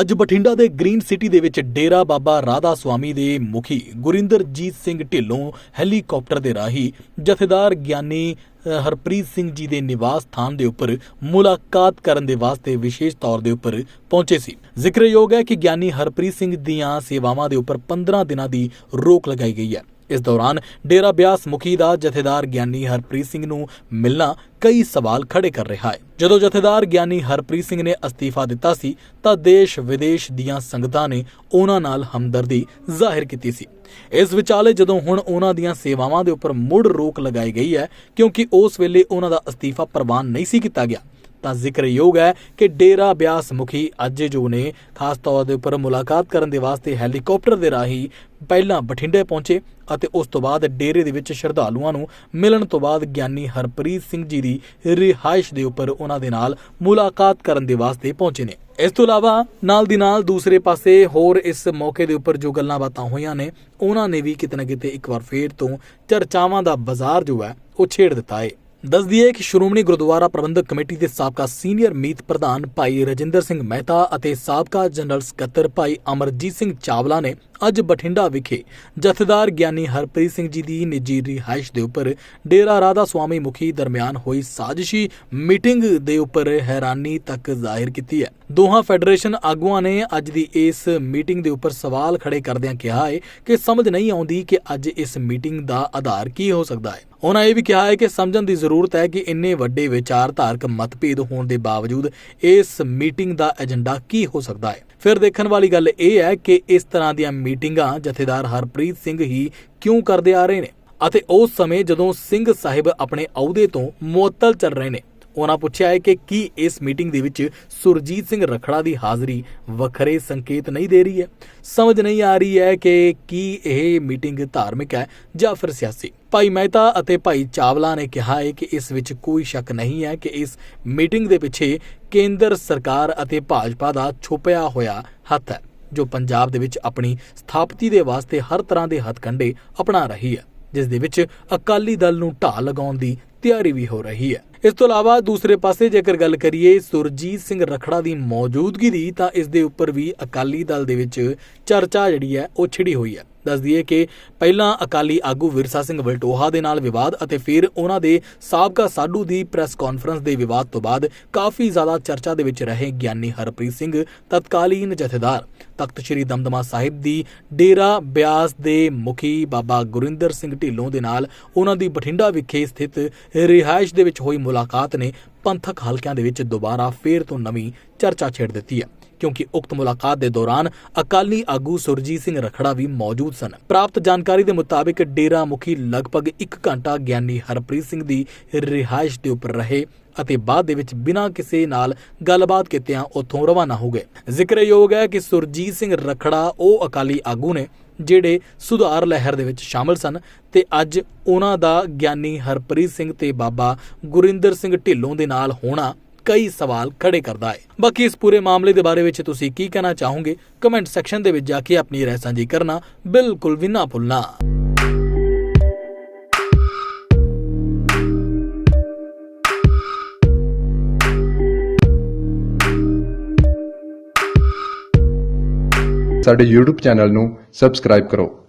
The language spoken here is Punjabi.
ਅੱਜ ਬਠਿੰਡਾ ਦੇ ਗ੍ਰੀਨ ਸਿਟੀ ਦੇ ਵਿੱਚ ਡੇਰਾ ਬਾਬਾ ਰਾਧਾ ਸੁਆਮੀ ਦੇ ਮੁਖੀ ਗੁਰਿੰਦਰਜੀਤ ਸਿੰਘ ਢਿੱਲੋਂ ਹੈਲੀਕਾਪਟਰ ਦੇ ਰਾਹੀਂ ਜਥੇਦਾਰ ਗਿਆਨੀ ਹਰਪ੍ਰੀਤ ਸਿੰਘ ਜੀ ਦੇ ਨਿਵਾਸ ਸਥਾਨ ਦੇ ਉੱਪਰ ਮੁਲਾਕਾਤ ਕਰਨ ਦੇ ਵਾਸਤੇ ਵਿਸ਼ੇਸ਼ ਤੌਰ ਦੇ ਉੱਪਰ ਪਹੁੰਚੇ ਸੀ। ਜ਼ਿਕਰਯੋਗ ਹੈ ਕਿ ਗਿਆਨੀ ਹਰਪ੍ਰੀਤ ਸਿੰਘ ਦੀਆਂ ਸੇਵਾਵਾਂ ਦੇ ਉੱਪਰ 15 ਦਿਨਾਂ ਦੀ ਰੋਕ ਲਗਾਈ ਗਈ ਹੈ। ਇਸ ਦੌਰਾਨ ਡੇਰਾ ਬਿਆਸ ਮੁਖੀ ਦਾ ਜਥੇਦਾਰ ਗਿਆਨੀ ਹਰਪ੍ਰੀਤ ਸਿੰਘ ਨੂੰ ਮਿਲਣਾ ਕਈ ਸਵਾਲ ਖੜੇ ਕਰ ਰਿਹਾ ਹੈ। ਜਦੋਂ ਜਥੇਦਾਰ ਗਿਆਨੀ ਹਰਪ੍ਰੀਤ ਸਿੰਘ ਨੇ ਅਸਤੀਫਾ ਦਿੱਤਾ ਸੀ, ਤਾਂ ਦੇਸ਼ ਵਿਦੇਸ਼ ਦੀਆਂ ਸੰਗਤਾਂ ਨੇ ਉਹਨਾਂ ਨਾਲ ਹਮਦਰਦੀ ਜ਼ਾਹਿਰ ਕੀਤੀ ਸੀ। ਇਸ ਵਿਚਾਲੇ ਜਦੋਂ ਹੁਣ ਉਹਨਾਂ ਦੀਆਂ ਸੇਵਾਵਾਂ ਦੇ ਉੱਪਰ ਮੁੜ ਰੋਕ ਲਗਾਈ ਗਈ ਹੈ, ਕਿਉਂਕਿ ਉਸ ਵੇਲੇ ਉਹਨਾਂ ਦਾ ਅਸਤੀਫਾ ਪ੍ਰਵਾਨ ਨਹੀਂ ਸੀ ਕੀਤਾ ਗਿਆ। ਤਾਂ ਜ਼ਿਕਰਯੋਗ ਹੈ ਕਿ ਡੇਰਾ ਬਿਆਸ ਮੁਖੀ ਅੱਜ ਜੋ ਨੇ, ਖਾਸ ਤੌਰ ਦੇ ਉੱਪਰ ਮੁਲਾਕਾਤ ਕਰਨ ਦੇ ਵਾਸਤੇ ਹੈਲੀਕਾਪਟਰ ਦੇ ਰਾਹੀਂ ਪਹਿਲਾਂ ਬਠਿੰਡੇ ਪਹੁੰਚੇ ਅਤੇ ਉਸ ਤੋਂ ਬਾਅਦ ਡੇਰੇ ਦੇ ਵਿੱਚ ਸ਼ਰਧਾਲੂਆਂ ਨੂੰ ਮਿਲਣ ਤੋਂ ਬਾਅਦ ਗਿਆਨੀ ਹਰਪ੍ਰੀਤ ਸਿੰਘ ਜੀ ਦੀ ਰਿਹਾਇਸ਼ ਦੇ ਉੱਪਰ ਉਹਨਾਂ ਦੇ ਨਾਲ ਮੁਲਾਕਾਤ ਕਰਨ ਦੇ ਵਾਸਤੇ ਪਹੁੰਚੇ ਨੇ। ਇਸ ਤੋਂ ਇਲਾਵਾ ਨਾਲ ਦੀ ਨਾਲ ਦੂਸਰੇ ਪਾਸੇ ਹੋਰ ਇਸ ਮੌਕੇ ਦੇ ਉੱਪਰ ਜੋ ਗੱਲਾਂ ਬਾਤਾਂ ਹੋਈਆਂ ਨੇ, ਉਹਨਾਂ ਨੇ ਵੀ ਕਿਤੇ ਨਾ ਕਿਤੇ ਇੱਕ ਵਾਰ ਫੇਰ ਤੋਂ ਚਰਚਾਵਾਂ ਦਾ ਬਾਜ਼ਾਰ ਜੋ ਹੈ, ਉਹ ਛੇੜ ਦਿੱਤਾ ਹੈ। ਦੱਸ ਦਈਏ ਕਿ ਸ਼੍ਰੋਮਣੀ ਗੁਰਦੁਆਰਾ ਪ੍ਰਬੰਧਕ ਕਮੇਟੀ ਦੇ ਸਾਬਕਾ ਸੀਨੀਅਰ ਮੀਤ ਪ੍ਰਧਾਨ ਭਾਈ ਰਜਿੰਦਰ ਸਿੰਘ ਮਹਿਤਾ ਅਤੇ ਸਾਬਕਾ ਜਨਰਲ ਸਕੱਤਰ ਭਾਈ ਅਮਰਜੀਤ ਸਿੰਘ ਚਾਵਲਾ ਨੇ ਅੱਜ ਬਠਿੰਡਾ ਵਿਖੇ ਜਥੇਦਾਰ ਗਿਆਨੀ ਹਰਪ੍ਰੀਤ ਸਿੰਘ ਜੀ ਦੀ ਨਿੱਜੀ ਰਿਹਾਇਸ਼ ਦੇ ਉੱਪਰ ਡੇਰਾ ਰਾਧਾ ਸੁਆਮੀ ਮੁਖੀ ਦਰਮਿਆਨ ਹੋਈ ਸਾਜ਼ਿਸ਼ੀ ਮੀਟਿੰਗ ਦੇ ਉੱਪਰ ਹੈਰਾਨੀ ਤੱਕ ਜ਼ਾਹਿਰ ਕੀਤੀ ਹੈ। ਦੋਹਾਂ ਫੈਡਰੇਸ਼ਨ ਆਗੂਆਂ ਨੇ ਅੱਜ ਦੀ ਇਸ ਮੀਟਿੰਗ ਦੇ ਉੱਪਰ ਸਵਾਲ ਖੜੇ ਕਰਦਿਆਂ ਕਿਹਾ ਹੈ ਕਿ ਸਮਝ ਨਹੀਂ ਆਉਂਦੀ ਕਿ ਅੱਜ ਇਸ ਮੀਟਿੰਗ ਦਾ ਆਧਾਰ ਕੀ ਹੋ ਸਕਦਾ ਹੈ। ਉਹਨਾਂ ਇਹ ਵੀ ਕਿਹਾ ਹੈ ਕਿ ਸਮਝਣ ਦੀ ਜ਼ਰੂਰਤ ਹੈ ਕਿ ਇੰਨੇ ਵੱਡੇ ਵਿਚਾਰਧਾਰਕ ਮਤਭੇਦ ਹੋਣ ਦੇ ਬਾਵਜੂਦ ਇਸ ਮੀਟਿੰਗ ਦਾ ਏਜੰਡਾ ਕੀ ਹੋ ਸਕਦਾ ਹੈ। ਫਿਰ ਦੇਖਣ ਵਾਲੀ ਗੱਲ ਇਹ ਹੈ ਕਿ ਇਸ ਤਰ੍ਹਾਂ ਦੀਆਂ ਮੀਟਿੰਗਾਂ ਜਥੇਦਾਰ ਹਰਪ੍ਰੀਤ ਸਿੰਘ ਹੀ ਕਿਉਂ ਕਰਦੇ ਆ ਰਹੇ ਨੇ? ਅਤੇ ਉਸ ਸਮੇਂ ਜਦੋਂ ਸਿੰਘ ਸਾਹਿਬ ਆਪਣੇ ਅਹੁਦੇ ਤੋਂ ਮੁਅੱਤਲ ਚੱਲ ਰਹੇ ਨੇ, ਉਹਨਾਂ ਪੁੱਛਿਆ ਹੈ ਕਿ ਕੀ ਇਸ ਮੀਟਿੰਗ ਦੇ ਵਿੱਚ ਸੁਰਜੀਤ ਸਿੰਘ ਰਖੜਾ ਦੀ ਹਾਜ਼ਰੀ ਵੱਖਰੇ ਸੰਕੇਤ ਨਹੀਂ ਦੇ ਰਹੀ ਹੈ? ਸਮਝ ਨਹੀਂ ਆ ਰਹੀ ਹੈ ਕਿ ਕੀ ਇਹ ਮੀਟਿੰਗ ਧਾਰਮਿਕ ਹੈ ਜਾਂ ਫਿਰ ਸਿਆਸੀ? ਭਾਈ ਮਹਿਤਾ ਅਤੇ ਭਾਈ ਚਾਵਲਾ ਨੇ ਕਿਹਾ ਹੈ ਕਿ ਇਸ ਵਿੱਚ ਕੋਈ ਸ਼ੱਕ ਨਹੀਂ ਹੈ ਕਿ ਇਸ ਮੀਟਿੰਗ ਦੇ ਪਿੱਛੇ ਕੇਂਦਰ ਸਰਕਾਰ ਅਤੇ ਭਾਜਪਾ ਦਾ ਛੁਪਿਆ ਹੋਇਆ ਹੱਥ ਹੈ। ਜੋ ਪੰਜਾਬ ਦੇ ਵਿੱਚ ਆਪਣੀ ਸਥਾਪਤੀ ਦੇ ਵਾਸਤੇ ਹਰ ਤਰ੍ਹਾਂ ਦੇ ਹੱਥਕੰਡੇ ਅਪਣਾ ਰਹੀ ਹੈ, ਜਿਸ ਦੇ ਵਿੱਚ ਅਕਾਲੀ ਦਲ ਨੂੰ ਢਾਹ ਲਗਾਉਣ ਦੀ ਤਿਆਰੀ ਵੀ ਹੋ ਰਹੀ ਹੈ। ਇਸ ਤੋਂ ਇਲਾਵਾ ਦੂਸਰੇ ਪਾਸੇ ਜੇਕਰ ਗੱਲ ਕਰੀਏ ਸੁਰਜੀਤ ਸਿੰਘ ਰਖੜਾ ਦੀ ਮੌਜੂਦਗੀ ਦੀ, ਤਾਂ ਇਸ ਦੇ ਉੱਪਰ ਵੀ ਅਕਾਲੀ ਦਲ ਦੇ ਵਿੱਚ ਚਰਚਾ ਜਿਹੜੀ ਹੈ, ਉਹ ਛਿੜੀ ਹੋਈ ਹੈ। ਦੱਸ ਦਈਏ ਕਿ ਪਹਿਲਾਂ ਅਕਾਲੀ ਆਗੂ ਵਿਰਸਾ ਸਿੰਘ ਵਲਟੋਹਾ ਦੇ ਨਾਲ ਵਿਵਾਦ ਅਤੇ ਫਿਰ ਉਹਨਾਂ ਦੇ ਸਾਬਕਾ ਸਾਡੂ ਦੀ ਪ੍ਰੈਸ ਕਾਨਫਰੰਸ ਦੇ ਵਿਵਾਦ ਤੋਂ ਬਾਅਦ ਕਾਫੀ ਜ਼ਿਆਦਾ ਚਰਚਾ ਦੇ ਵਿੱਚ ਰਹੇ ਗਿਆਨੀ ਹਰਪ੍ਰੀਤ ਸਿੰਘ, ਤਤਕਾਲੀਨ ਜਥੇਦਾਰ ਤਖਤ ਸ੍ਰੀ ਦਮਦਮਾ ਸਾਹਿਬ ਦੀ, ਡੇਰਾ ਬਿਆਸ ਦੇ ਮੁਖੀ ਬਾਬਾ ਗੁਰਿੰਦਰ ਸਿੰਘ ਢਿੱਲੋਂ ਦੇ ਨਾਲ ਉਹਨਾਂ ਦੀ ਬਠਿੰਡਾ ਵਿਖੇ ਸਥਿਤ ਰਿਹਾਇਸ਼ ਦੇ ਵਿੱਚ ਹੋਈ ਮੁਲਾਕਾਤ ਨੇ ਪੰਥਕ ਹਲਕਿਆਂ ਦੇ ਵਿੱਚ ਦੁਬਾਰਾ ਫੇਰ ਤੋਂ ਨਵੀਂ ਚਰਚਾ ਛੇੜ ਦਿੱਤੀ ਹੈ। ਕਿਉਂਕਿ ਉਕਤ ਮੁਲਾਕਾਤ ਦੇ ਦੌਰਾਨ ਅਕਾਲੀ ਆਗੂ ਸੁਰਜੀਤ ਸਿੰਘ ਰਖੜਾ ਵੀ ਮੌਜੂਦ ਸਨ। ਪ੍ਰਾਪਤ ਜਾਣਕਾਰੀ ਦੇ ਮੁਤਾਬਿਕ ਡੇਰਾ ਮੁਖੀ ਲਗਭਗ 1 ਘੰਟਾ ਗਿਆਨੀ ਹਰਪ੍ਰੀਤ ਸਿੰਘ ਦੀ ਰਿਹਾਇਸ਼ ਦੇ ਉੱਪਰ ਰਹੇ ਅਤੇ ਬਾਅਦ ਦੇ ਵਿੱਚ ਬਿਨਾਂ ਕਿਸੇ ਨਾਲ ਗੱਲਬਾਤ ਕੀਤਿਆਂ ਉੱਥੋਂ ਰਵਾਨਾ ਹੋ ਗਏ। ਜ਼ਿਕਰਯੋਗ ਹੈ ਕਿ ਸੁਰਜੀਤ ਸਿੰਘ ਰਖੜਾ, ਉਹ ਅਕਾਲੀ ਆਗੂ ਨੇ ਜਿਹੜੇ ਸੁਧਾਰ ਲਹਿਰ ਦੇ ਵਿੱਚ ਸ਼ਾਮਲ ਸਨ ਤੇ ਅੱਜ ਉਹਨਾਂ ਦਾ ਗਿਆਨੀ ਹਰਪ੍ਰੀਤ ਸਿੰਘ ਤੇ ਬਾਬਾ ਗੁਰਿੰਦਰ ਸਿੰਘ ਢਿੱਲੋਂ ਦੇ ਨਾਲ ਹੋਣਾ ਕਈ ਸਵਾਲ ਖੜੇ ਕਰਦਾ ਹੈ। ਬਾਕੀ ਇਸ ਪੂਰੇ ਮਾਮਲੇ ਦੇ ਬਾਰੇ ਵਿੱਚ ਤੁਸੀਂ ਕੀ ਕਹਿਣਾ ਚਾਹੋਗੇ ਕਮੈਂਟ ਸੈਕਸ਼ਨ ਦੇ ਵਿੱਚ ਜਾ ਕੇ ਆਪਣੀ ਰਾਏ ਸਾਂਝੀ ਕਰਨਾ ਬਿਲਕੁਲ ਵੀ ਨਾ ਭੁੱਲਣਾ। ਸਾਡੇ YouTube ਚੈਨਲ ਨੂੰ ਸਬਸਕ੍ਰਾਈਬ ਕਰੋ।